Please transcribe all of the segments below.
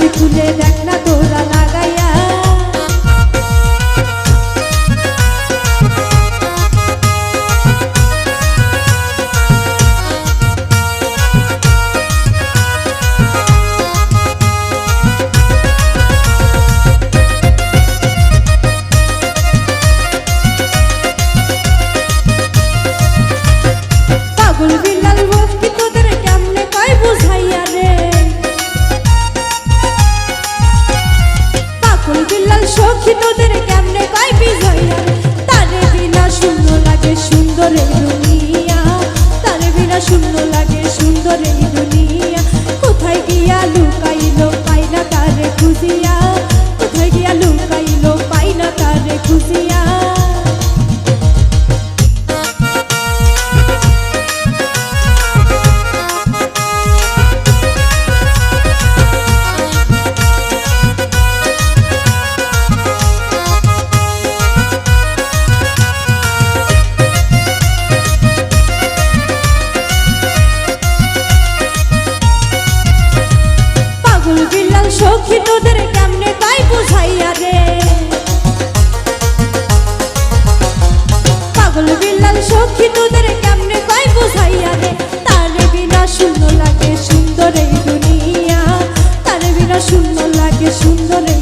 দুইটা আঁখি খুলে দেখ না তোরা লাগাইয়া পাগল বিলাল সখী তোদের কেমনে কয় রে তারে বিনা শূন্য লাগে সুন্দর এই দুনিয়া। তারে বিনা শূন্য লাগে সুন্দর এই দুনিয়া। কোথায় গিয়া লুকাইলো পাই না তারে খুঁজিয়া? কোথায় গিয়া লুকাইলো পাই না তারে খুঁজিয়া? সখী তোদের কেমনে তাই বুঝাইয়া রে? পাগল বিলাল সখী তোদের কেমনে তাই বুঝাইয়া তারে বিনা শূন্য লাগে সুন্দর এই দুনিয়া, তার বিনা শূন্য লাগে সুন্দর এই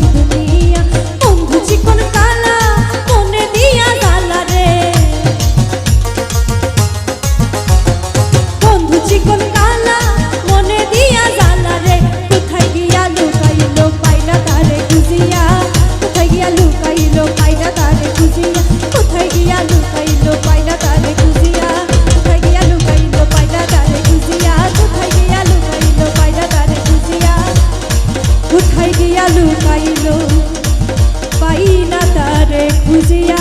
কোথায়